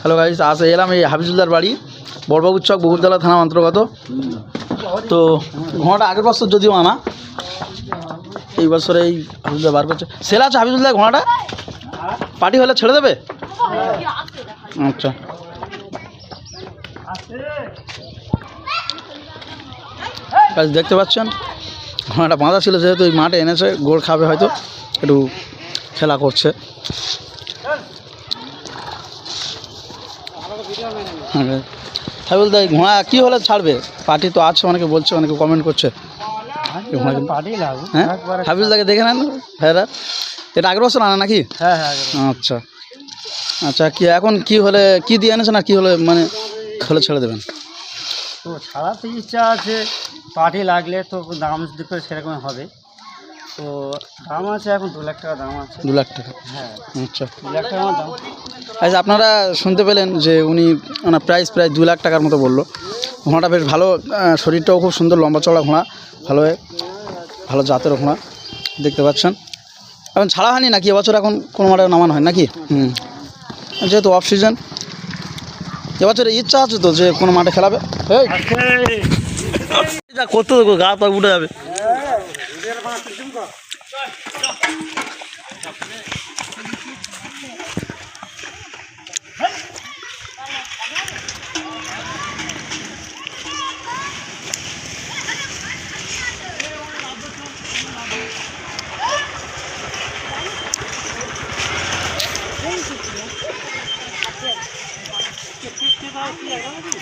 Hello guys আসে এলাম এই হাফিজুল্লার বাড়ি বড়বাবুর চক বগুরতলা থানা অন্তর্গত। তো ঘোড়াটা আগের বছর যদিও আনা এই বছরে এই হাফিজুল্লাহ বার করছে। সেল আছে হাফিজুল্লাহ ঘোড়াটা? পার্টি হলে ছেড়ে দেবে? আচ্ছা। দেখতে পাচ্ছেন? ঘোড়াটা বাঁধা ছিল যেহেতু এই মাঠে এনেছে গোল খাবে হয়তো একটু খেলা করছে। হ্যাঁ হাবিল দা ঘোড়া কী হলে ছাড়বে? পার্টি তো আছে অনেকে বলছে অনেকে কমেন্ট করছে। হ্যাঁ? দেখে নেন ভাইরা এটা আগের বছর আনা নাকি? হ্যাঁ হ্যাঁ আচ্ছা। আচ্ছা কি এখন কি হলে কি দিয়ে এনেছেন আর কি হলে মানে হলে ছেড়ে দেবেন? তো ছাড়াতে ইচ্ছা আছে পার্টি লাগলে তো দাম করে সেরকম হবে। তো দাম আছে এখন দু লাখ টাকা দাম আছে। দু লাখ টাকা? হ্যাঁ। আচ্ছা। দু লাখ টাকা দাম। আচ্ছা আপনারা শুনতে পেলেন যে উনি ওনার প্রাইস প্রায় দু লাখ টাকার মতো বলল। ঘোড়াটা বেশ ভালো শরীরটাও খুব সুন্দর লম্বা চড়া ঘোড়া ভালো ভালো জাতের ঘোড়া দেখতে পাচ্ছেন। এখন ছাড়া হয়নি নাকি? এবছর এখন কোনো মাঠে নামানো হয় নাকি? হুম। যেহেতু অফ সিজন এবছরে ইচ্ছা আছে তো যে কোনো মাঠে খেলাবে? দেখো গা পা উঠে যাবে।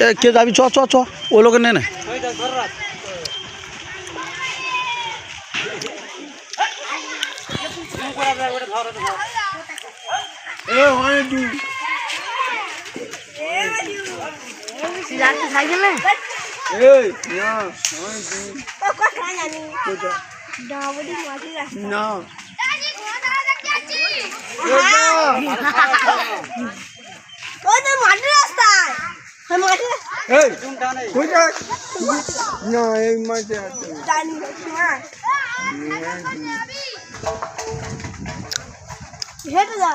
এ, কে যাবি? চ চ চ। ওই লোকের নে না। যাচ্ছে মাটির জানি না হেঁটে যা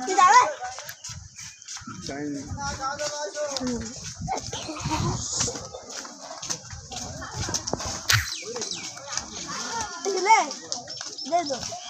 কি যাবে দিলে দে দো এই এমন এই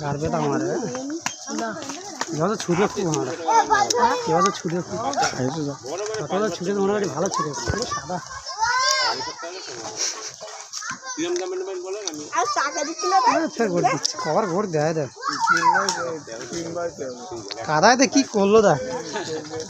গাড়বে তো আমার। এবার ছুটে খুব আমার এবার ছুটে খুব ছুটে তো মোটামুটি ভালো ছুটে। সাদা। কবার গোট দেয় দেয়। কাদায় কি করল দেখ।